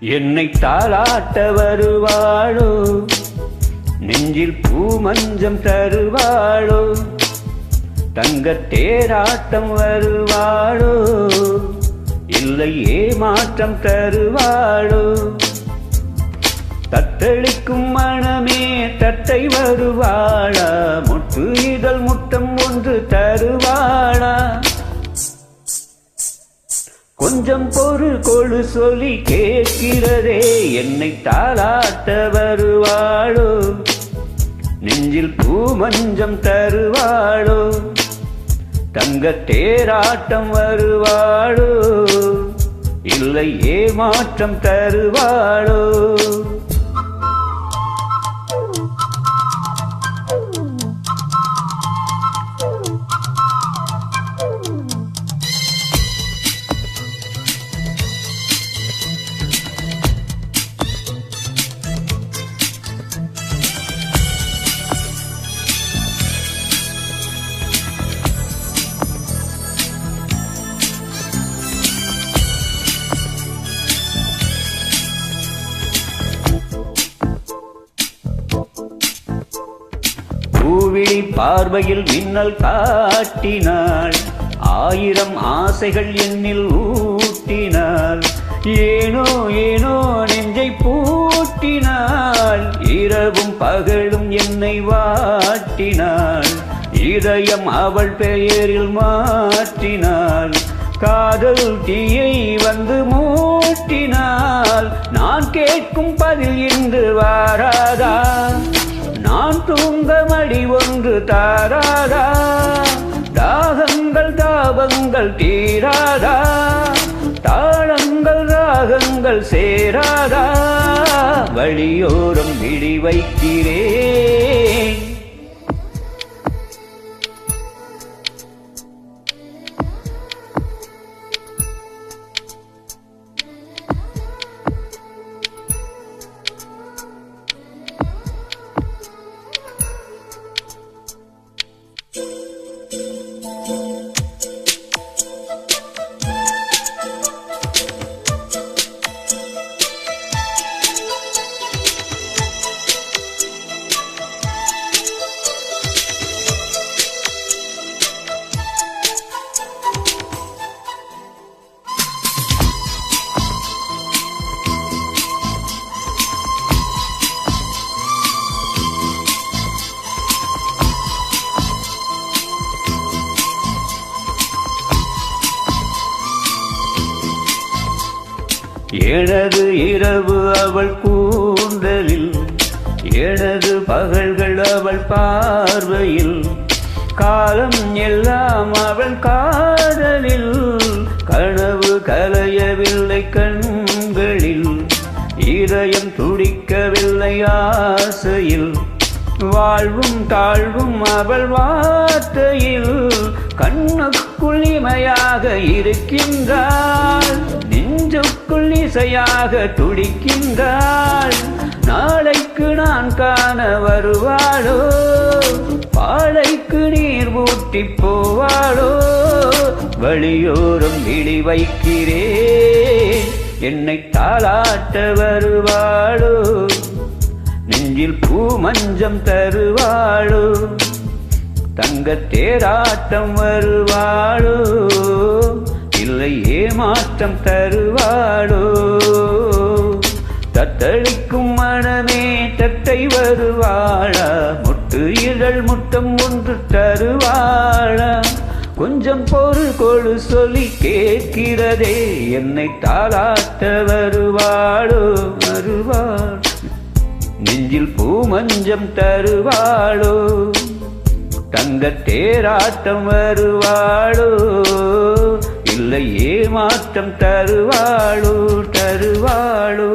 என்னை தாளாட்ட வருவாளோ? நெஞ்சில் பூமஞ்சம் தருவாளோ? தங்க தேராட்டம் வருவாளோ? இல்லை ஏமாற்றம் தருவாளோ? தத்தளிக்கும் மனமே தத்தை வருவாளா? முட்டு இதழ் முட்டம் ஒன்று தருவாளா? கொஞ்சம் பொருள் கொழு சொல்லி கேட்கிறதே. என்னை தாளாட்ட வருவாளோ? நெஞ்சில் பூமஞ்சம் தருவாளோ? தங்க தேராட்டம் வருவாளோ? இல்லை ஏமாற்றம் தருவாளோ? பூவிழி பார்வையில் மின்னல் காட்டினாள். ஆயிரம் ஆசைகள் என்னில் ஊட்டினாள். ஏனோ ஏனோ நெஞ்சை பூட்டினாள். இரவும் பகலும் என்னை வாட்டினாள். இதயம் அவள் பெயரில் மாற்றினாள். காதல் தீயை வந்து மூட்டினாள். நான் கேட்கும் பதில் இன்று வாராதா? தூங்க மடி ஒன்று தாராதா? தாகங்கள் தாபங்கள் தீராதா? தாளங்கள் ராகங்கள் சேராதா? வழியோரம் விழி வைக்கிறேன் எனது இரவு அவள் கூந்தலில் எனது பகல்கள் அவள் பார்வையில் காலம் எல்லாம் அவள் காதலில் கனவு கலையவில்லை கண்களில் இதயம் துடிக்கவில்லை ஆசையில் வாழ்வும் தாழ்வும் அவள் வார்த்தையில் கண்ணுக்குள் இமையாக இருக்கின்றாள். நெஞ்சுக்குள் இசையாக துடிக்கின்றாள். நாளைக்கு நான் காண வருவாளோ? பாலைக்கு நீர் ஊட்டி போவாளோ? வழியோரம் இழி வைக்கிறேன் என்னை தாளாட்ட வருவாளோ? நெஞ்சில் பூ மஞ்சம் தருவாளோ? தங்க தேராட்டம் வருவாளோ? இல்லை ஏமாற்றம் தருவாளோ? தத்தளிக்கும் மனமே தத்தை வருவாளா? முட்டு இதழ் முட்டம் ஒன்று தருவாளா? கொஞ்சம் பொருள் கொழு சொல்லி கேட்கிறதே என்னை தாளாட்ட வருவாளோ? வருவாள். நெஞ்சில் பூமஞ்சம் தருவாளோ? தங்க தேராட்டம் வருவாளோ? இல்லை ஏமாற்றம் தருவாளோ தருவாளோ.